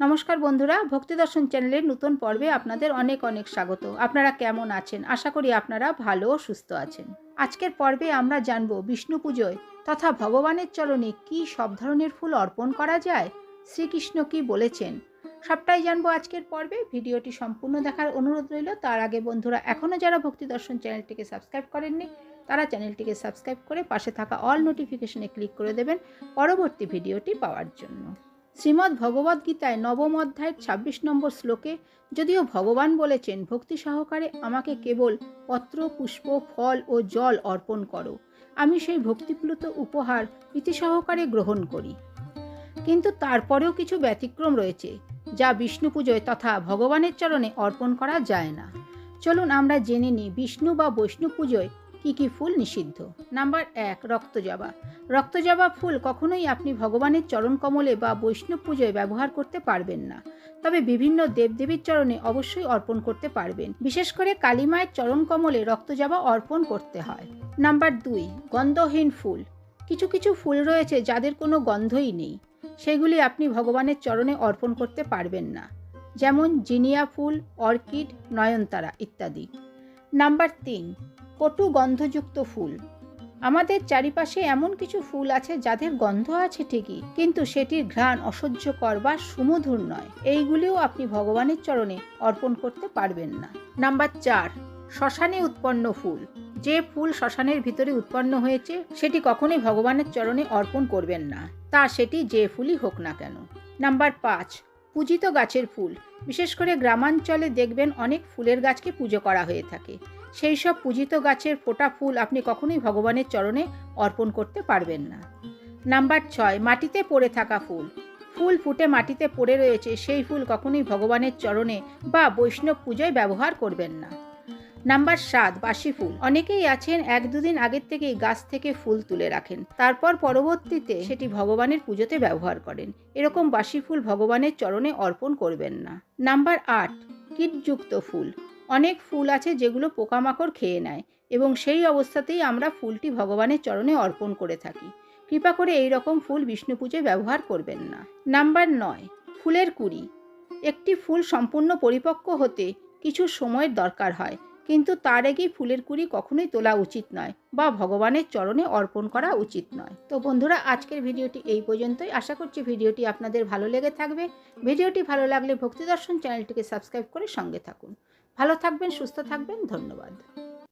নমস্কার বন্ধুরা, ভক্তি দর্শন চ্যানেলের নতুন পর্বে আপনাদের অনেক অনেক স্বাগত। আপনারা কেমন আছেন? আশা করি আপনারা ভালো সুস্থ আছেন। আজকের পর্বে আমরা জানব বিষ্ণু পুজোয় তথা ভগবানের চরণে কি সব ধরনের ফুল অর্পণ করা যায়, শ্রীকৃষ্ণ কি বলেছেন? সবটাই জানব আজকের পর্বে। ভিডিওটি সম্পূর্ণ দেখার অনুরোধ রইল। তার আগে বন্ধুরা এখনও যারা ভক্তি দর্শন চ্যানেলটিকে সাবস্ক্রাইব করেননি, তারা চ্যানেলটিকে সাবস্ক্রাইব করে পাশে থাকা অল নোটিফিকেশনে ক্লিক করে দেবেন পরবর্তী ভিডিওটি পাওয়ার জন্য। শ্রীমদ্ ভগবদ্ গীতায় নবম অধ্যায়ের ছাব্বিশ নম্বর শ্লোকে, যদিও ভগবান বলেছেন, ভক্তি সহকারে আমাকে কেবল পত্র, পুষ্প, ফল ও জল অর্পণ করো। আমি সেই ভক্তিপ্লুত উপহার প্রীতি সহকারে গ্রহণ করি। কিন্তু তারপরেও কিছু ব্যতিক্রম রয়েছে, যা বিষ্ণু পুজোয় তথা ভগবানের চরণে অর্পণ করা যায় না। চলুন আমরা জেনে নিই, বিষ্ণু বা বৈষ্ণব পুজোয় কী কী ফুল নিষিদ্ধ? নাম্বার এক, রক্তজবা। রক্তজবা ফুল কখনোই আপনি ভগবানের চরণ কমলে বা বৈষ্ণব পুজোয় ব্যবহার করতে পারবেন না। তবে বিভিন্ন দেবদেবীর চরণে অবশ্যই অর্পণ করতে পারবেন। বিশেষ করে কালীমায়ের চরণ কমলে রক্তজবা অর্পণ করতে হয়। নাম্বার দুই, গন্ধহীন ফুল। কিছু কিছু ফুল রয়েছে যাদের কোনো গন্ধই নেই। সেগুলি আপনি ভগবানের চরণে অর্পণ করতে পারবেন না। যেমন জিনিয়া ফুল, অর্কিড, নয়নতারা ইত্যাদি। নাম্বার তিন কটু গন্ধযুক্ত ফুল। আমাদের চারিপাশে এমন কিছু ফুল আছে যাদের গন্ধ আছে ঠিকই, কিন্তু সেটির ঘ্রাণ অসহ্যকর বা সুমধুর নয়। এইগুলিও আপনি ভগবানের চরণে অর্পণ করতে পারবেন না। নাম্বার চার, শ্মশানে উৎপন্ন ফুল। যে ফুল শ্মশানের ভিতরে উৎপন্ন হয়েছে, সেটি কখনোই ভগবানের চরণে অর্পণ করবেন না, তা সেটি যে ফুলই হোক না কেন। নাম্বার পাঁচ, পূজিত গাছের ফুল। বিশেষ করে গ্রামাঞ্চলে দেখবেন অনেক ফুলের গাছকে পুজো করা হয়ে থাকে। সেই সব পূজিত গাছের ফোটা ফুল আপনি কখনোই ভগবানের চরণে অর্পণ করতে পারবেন না। নাম্বার ছয়, মাটিতে পড়ে থাকা ফুল। ফুল ফুটে মাটিতে পড়ে রয়েছে, সেই ফুল কখনোই ভগবানের চরণে বা বৈষ্ণব পুজোয় ব্যবহার করবেন না। নাম্বার সাত বাসি ফুল। অনেকেই আছেন এক দুদিন আগের থেকেই গাছ থেকে ফুল তুলে রাখেন। তারপর পরবর্তীতে সেটি ভগবানের পুজোতে ব্যবহার করেন। এরকম বাসি ফুল ভগবানের চরণে অর্পণ করবেন না। নাম্বার আট, কীটযুক্ত ফুল। অনেক ফুল আছে যেগুলো পোকামাকড় খেয়ে নেয় এবং সেই অবস্থাতেই আমরা ফুলটি ভগবানের চরণে অর্পণ করে থাকি। কৃপা করে এই রকম ফুল বিষ্ণু পুজোয় ব্যবহার করবেন না। নাম্বার নয়, ফুলের কুড়ি। একটি ফুল সম্পূর্ণ পরিপক্ক হতে কিছু সময়ের দরকার হয়। কিন্তু তার আগেই ফুলের কুড়ি কখনোই তোলা উচিত নয় বা ভগবানের চরণে অর্পণ করা উচিত নয়। তো বন্ধুরা, আজকের ভিডিওটি এই পর্যন্তই। আশা করছি ভিডিওটি আপনাদের ভালো লেগে থাকবে। ভিডিওটি ভালো লাগলে ভক্তিদর্শন চ্যানেলটিকে সাবস্ক্রাইব করে সঙ্গে থাকুন। ভালো থাকবেন, সুস্থ থাকবেন। ধন্যবাদ।